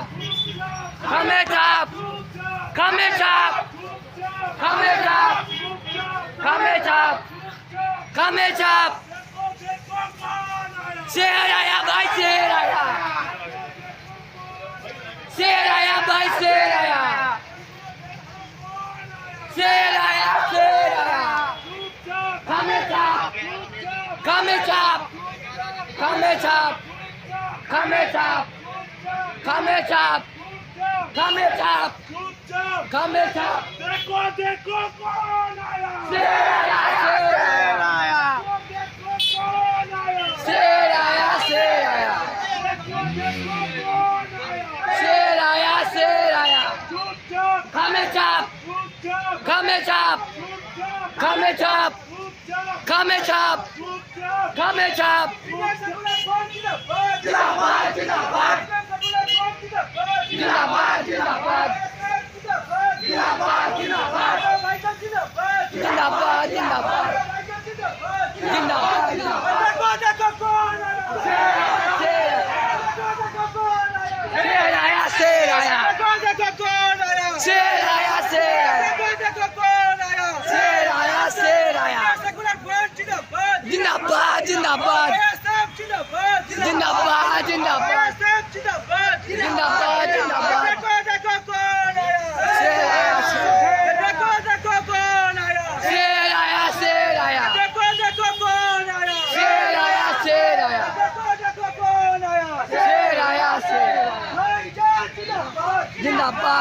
Come it up, Come it up, Come it up, Come it up, Come. Say it, I am. I say it, I am. Say it, I am. I say it, I am. Say it, I am. Say it, I am. Come it up, Come it up, Come it up. Come. Comment up! come, up! Comment come देखो देखो कौन आया! शेर आया! शेर आया! देखो कौन आया! शेर आया! शेर आया! देखो देखो कौन आया! शेर आया! शेर आया! Comment up! Comment up! Comment up! come up! Comment up! Comment up! Dinamar, Dinamar. Dinamar, Dinamar. Dinamar, Dinamar. Dinamar, Dinamar. Acorda, cocona! Cera, cera. Cera, é a cera, é. Acorda, cocona! Cera, é a cera. Acorda, cocona! Cera, é a cera, é. Dinamar, Dinamar. Dinamar, Dinamar.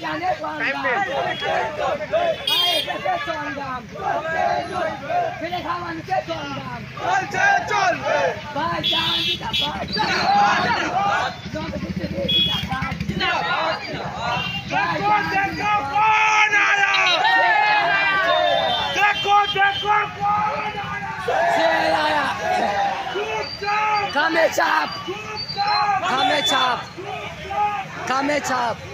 जाने चौंगाम फिर खावन देखो देखो कौन आया कमे छाप कमे छाप कमे छाप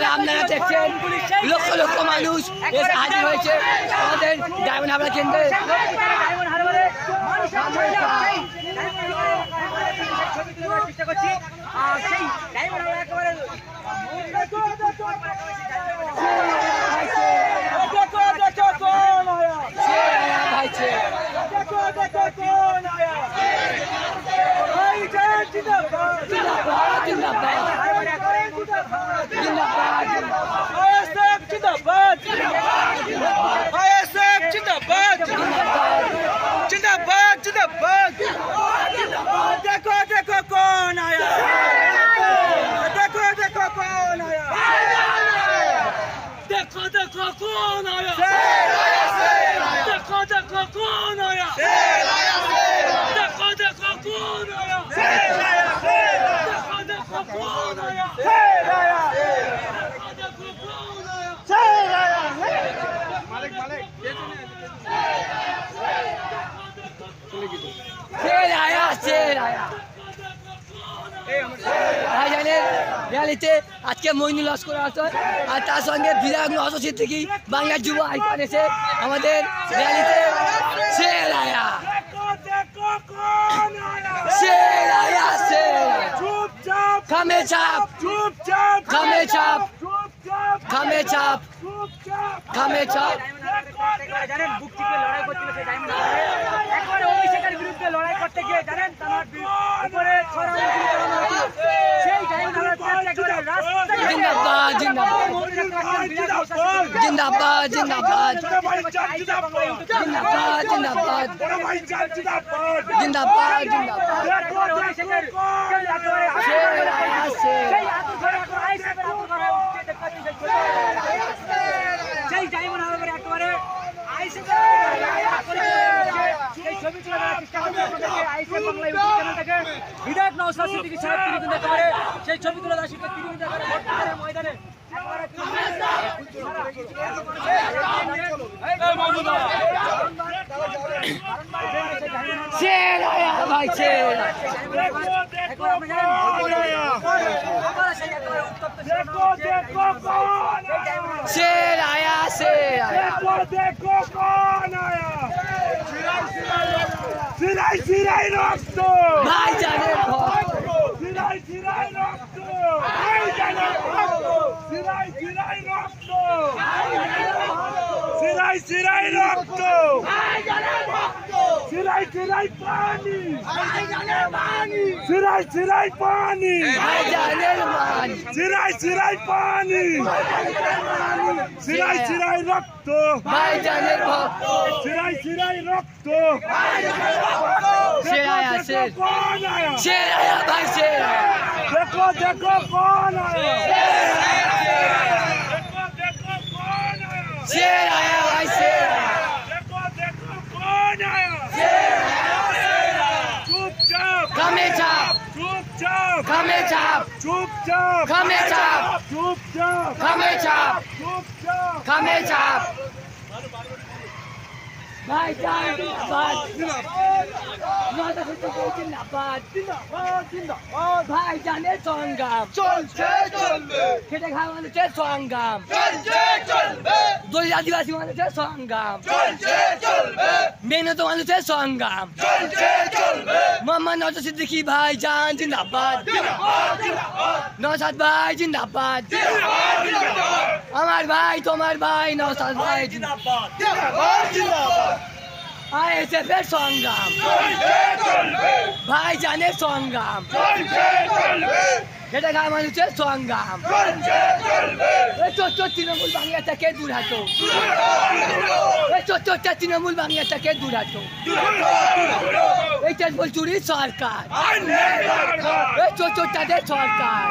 দরবারে আপনারা দেখছেন লক্ষ লক্ষ মানুষ হাজির হয়েছে। আমাদের ডায়মন্ড হাবড়া কেন্দ্রে। আজকে মইনুল লস্কর আসছে আর তার সঙ্গে বিরাট নসর সিদ্দিকি বাংলার যুব আইকন এসে আমাদের র্যালিতে সেল আয়া। সেল আয়া খামে চাপ খামে চাপ খামে চাপ খামে দিকে জানেন তামার উপরে ছড়ানো সেই জিন্দাবাদ জিন্দাবাদ আইসে আইসিএম বাংলা ইউটিউব চ্যানেল থেকে বিধায়ক নওশাদ সিদ্দিকী সাহেব তিনি কিন্তু একেবারে সেই ছবি তুলে দাসীকে তিনি কিন্তু একেবারে ভোট প্রচারের ময়দানে একেবারে সেরায়া ভাই সেরা এখন আপনি জানেন একেবারে সেই একেবারে উত্তপ্ত देखो देखो कौन आया সেরায়া সেরায়া देखो देखो कौन आया সিরাই চিরাই রক্ত নাই জানে চিরাই চিরাই রক্ত নাই জানে সিরাই চিরাই রক্ত চিরাই চিরাই রক্ত নাই জানে சிறை சிறை பாணி சிறை சிறை பாணி சிறை சிறை பாணி சிறை சிறை রক্ত সিরাই সিরাই রক্ত দেখো দেখো কোন আয়া ভাই chap! Chup chap! Come chap! Chup chap! Come chap! Chup chap! Come chap! Chup chap! Come chap! ভাই জানের সংগ্রাম চলছে চলবে খেটে খাওয়া মানুষের সংগ্রাম চলছে চলবে দলিত আদিবাসী মানুষের সংগ্রাম চলছে চলবে মেহনত মানুষের সংগ্রাম চলছে চলবে মোহাম্মদ নজর সিদ্দিকী ভাই জান জিন্দাবাদ নসাদ ভাই জিন্দাবাদ আমার ভাই তোমার ভাই নসাদ ভাই। আইএসএফ এর সংগ্রাম। ভাই জানের সংগ্রাম। খেটে খাওয়া মানুষের সংগ্রাম। চোর তৃণমূল বাংলা থেকে দূর হাটো। চোরটা তৃণমূল বাংলা থেকে দূর হাটো। এই তেজবল চুরির সরকার। এই চোরটাদের সরকার।